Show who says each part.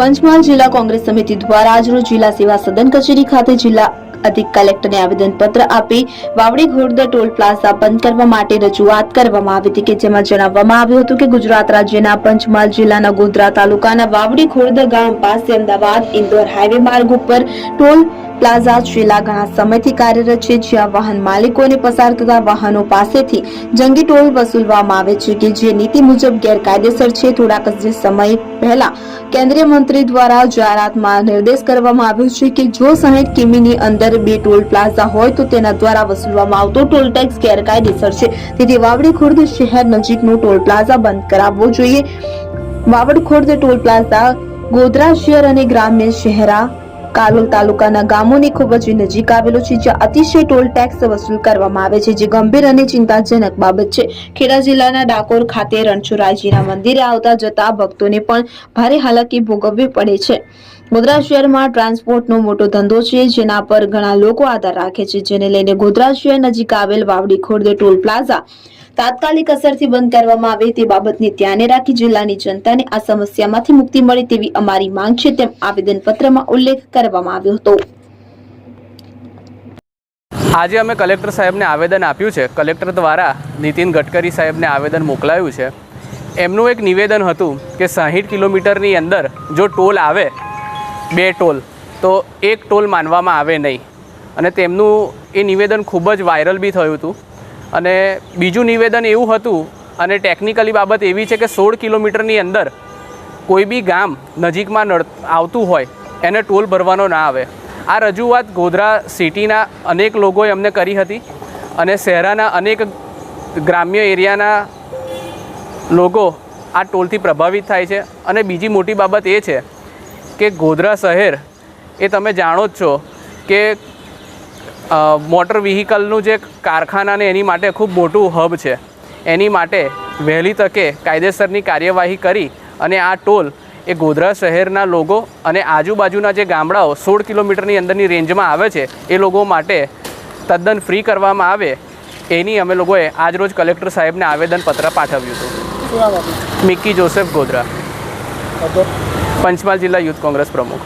Speaker 1: પંચમહાલ જિલ્લા કોંગ્રેસ સમિતિ દ્વારા આજરોજ જિલ્લા સેવા સદન કચેરી ખાતે જિલ્લા અધિક કલેક્ટરને આવેદનપત્ર આપી વાવડી ઘોડદર ટોલ પ્લાઝા બંધ કરવા માટે રજૂઆત કરવામાં આવી હતી કે જેમાં જણાવવામાં આવ્યું હતું કે ગુજરાત રાજ્યના પંચમહાલ જિલ્લાના ગોધરા તાલુકાના વાવડી ઘોડદર ગામ પાસે અમદાવાદ ઇન્દોર હાઈવે માર્ગ ઉપર ટોલ પ્લાઝા છેલ્લા ઘણા સમયથી કાર્યરત છે, જ્યાં વાહન માલિકોને પસાર થતા વાહનો પાસેથી જંગી ટોલ વસૂલવામાં આવે છે કે જે નીતિ મુજબ ગેરકાયદેસર છે. થોડાક જ સમય પહેલા કેન્દ્રીય મંત્રી દ્વારા જાહેરાતમાં નિર્દેશ કરવામાં આવ્યો છે કે જો સાહીઠ કિમીની અંદર બે ટોલ પ્લાઝા હોય તો તેના દ્વારા વસૂલવામાં આવતો ટોલ ટેક્સ ગેરકાયદેસર છે. તેથી વાવડી ખુર્દ શહેર નજીકનો ટોલ પ્લાઝા બંધ કરાવવો જોઈએ. વાવડ ટોલ પ્લાઝા ગોધરા શહેર અને ગ્રામ્ય શહેરા કાલોલ તાલુકાના ગામોની ખૂબ જ નજીક આવેલો છે, જ્યાં અતિશય ટોલ ટેક્સ વસૂલ કરવામાં આવે છે, જે ગંભીર અને ચિંતાજનક બાબત છે. ખેડા જિલ્લાના ડાકોર ખાતે રણછોડરાયજીના મંદિરે આવતા જતા ભક્તોને પણ ભારે હાલાકી ભોગવવી પડે છે. ગોધરા શહેરમાં ટ્રાન્સપોર્ટનો મોટો ધંધો છે, જેના પર ઘણા લોકો આધાર રાખે છે, જેને લઈને ગોધરા શહેર નજીક આવેલ વાવડી ખોર્દ ટોલ પ્લાઝા તાત્કાલિક અસરથી બંધ કરવામાં આવે તે બાબતને ધ્યાને રાખી જિલ્લાની જનતાને આ સમસ્યામાંથી મુક્તિ મળે તેવી અમારી માંગ છે, તેમ આવેદનપત્રમાં ઉલ્લેખ કરવામાં આવ્યો હતો.
Speaker 2: આજે અમે કલેક્ટર સાહેબને આવેદન આપ્યું છે. કલેક્ટર દ્વારા નીતિન ગડકરી સાહેબને આવેદન મોકલાયું છે. એમનું એક નિવેદન હતું કે સાહીઠ કિલોમીટરની અંદર જો ટોલ આવે બે ટોલ. તો એક ટોલ માનવામાં આવે નહીં. અને તેમનું એ નિવેદન ખૂબ જ વાયરલ બી થયું હતું. અને બીજું નિવેદન એવું હતું, અને ટેકનિકલી બાબત એવી છે કે સોળ કિલોમીટરની અંદર કોઈ બી ગામ નજીકમાં નડ, આવતું હોય, એને ટોલ ભરવાનો ના આવે. આ રજૂઆત ગોધરા સિટીના અનેક લોકોએ અમને કરી હતી, અને શહેરાના અનેક ગ્રામ્ય એરિયાના લોકો આ ટોલથી પ્રભાવિત થાય છે. અને બીજી મોટી બાબત એ છે કે ગોધરા શહેર એ તમે જાણો જ છો કે મોટર વ્હીકલનું જે કારખાના ને એની માટે ખૂબ મોટું હબ છે. એની માટે વહેલી તકે કાયદેસરની કાર્યવાહી કરી અને આ ટોલ એ ગોધરા શહેરના લોકો અને આજુબાજુના જે ગામડાઓ સોળ કિલોમીટરની અંદરની રેન્જમાં આવે છે એ લોકો માટે તદ્દન ફ્રી કરવામાં આવે એની અમે લોકોએ આજરોજ કલેક્ટર સાહેબને આવેદનપત્ર પાઠવ્યું હતું. મિક્કી જોસેફ ગોધરા. પંચમહાલ જિલ્લા યુથ કોંગ્રેસ પ્રમુખ.